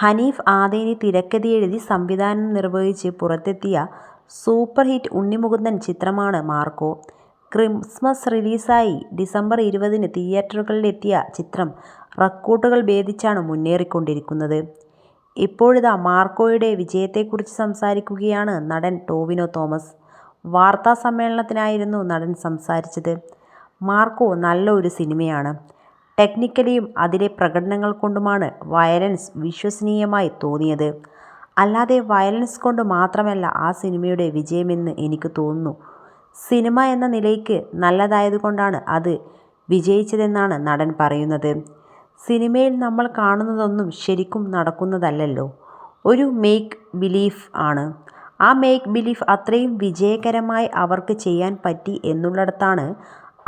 ഹനീഫ് ആദേനി തിരക്കഥയെഴുതി സംവിധാനം നിർവഹിച്ച് പുറത്തെത്തിയ super hit Unni Mukundan ചിത്രമാണ് മാർക്കോ. ക്രിസ്മസ് റിലീസായി ഡിസംബർ ഇരുപതിന് തിയേറ്ററുകളിലെത്തിയ ചിത്രം റെക്കോർഡുകൾ ഭേദിച്ചാണ് മുന്നേറിക്കൊണ്ടിരിക്കുന്നത്. ഇപ്പോഴിതാ മാർക്കോയുടെ വിജയത്തെക്കുറിച്ച് സംസാരിക്കുകയാണ് നടൻ ടോവിനോ തോമസ്. വാർത്താ സമ്മേളനത്തിനായിരുന്നു നടൻ സംസാരിച്ചത്. മാർക്കോ നല്ല ഒരു സിനിമയാണ്. ടെക്നിക്കലിയും അതിലെ പ്രകടനങ്ങൾ കൊണ്ടുമാണ് വയലൻസ് വിശ്വസനീയമായി തോന്നിയത്. അല്ലാതെ വയലൻസ് കൊണ്ട് മാത്രമല്ല ആ സിനിമയുടെ വിജയമെന്ന് എനിക്ക് തോന്നുന്നു. സിനിമ എന്ന നിലയ്ക്ക് നല്ലതായതുകൊണ്ടാണ് അത് വിജയിച്ചതെന്നാണ് നടൻ പറയുന്നത്. സിനിമയിൽ നമ്മൾ കാണുന്നതൊന്നും ശരിക്കും നടക്കുന്നതല്ലല്ലോ. ഒരു മേക്ക് ബിലീഫ് ആണ്. ആ മേക്ക് ബിലീഫ് അത്രയും വിജയകരമായി അവർക്ക് ചെയ്യാൻ പറ്റി എന്നുള്ളിടത്താണ്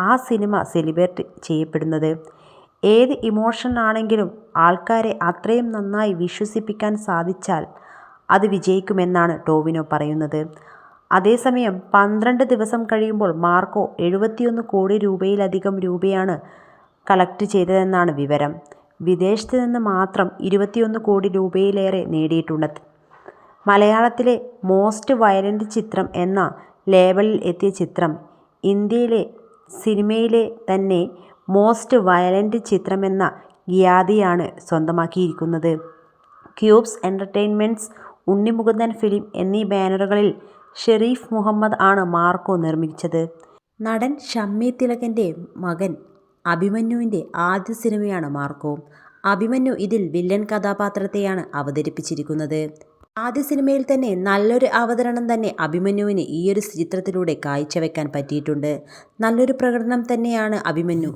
ആ സിനിമ സെലിബ്രേറ്റ് ചെയ്യപ്പെടുന്നത്. ഏത് ഇമോഷൻ ആണെങ്കിലും ആൾക്കാരെ അത്രയും നന്നായി വിശ്വസിപ്പിക്കാൻ സാധിച്ചാൽ അത് വിജയിക്കുമെന്നാണ് ടോവിനോ പറയുന്നത്. അതേസമയം പന്ത്രണ്ട് ദിവസം കഴിയുമ്പോൾ മാർക്കോ എഴുപത്തിയൊന്ന് കോടി രൂപയിലധികം രൂപയാണ് കളക്ട് ചെയ്തതെന്നാണ് വിവരം. വിദേശത്ത് നിന്ന് മാത്രം ഇരുപത്തിയൊന്ന് കോടി രൂപയിലേറെ നേടിയിട്ടുണ്ട്. മലയാളത്തിലെ മോസ്റ്റ് വയലന്റ് ചിത്രം എന്ന ലേബലിൽ എത്തിയ ചിത്രം ഇന്ത്യയിലെ സിനിമയിലെ തന്നെ മോസ്റ്റ് വയലന്റ് ചിത്രമെന്ന ഖ്യാതിയാണ് സ്വന്തമാക്കിയിരിക്കുന്നത്. ക്യൂബ്സ് എന്റർടൈൻമെന്റ്സ്, ഉണ്ണിമുകുന്ദൻ ഫിലിം എന്നീ ബാനറുകളിൽ ഷെരീഫ് മുഹമ്മദ് ആണ് മാർക്കോ നിർമ്മിച്ചത്. നടൻ ഷമ്മി തിലകന്റെ മകൻ അഭിമന്യുവിന്റെ ആദ്യ സിനിമയാണ് മാർക്കോ. അഭിമന്യു ഇതിൽ വില്ലൻ കഥാപാത്രത്തെയാണ് അവതരിപ്പിച്ചിരിക്കുന്നത്. ആദ്യ സിനിമയിൽ തന്നെ നല്ലൊരു അവതരണം തന്നെ അഭിമന്യുവിന് ഈയൊരു ചിത്രത്തിലൂടെ കാഴ്ചവെക്കാൻ പറ്റിയിട്ടുണ്ട്. നല്ലൊരു പ്രകടനം തന്നെയാണ് അഭിമന്യു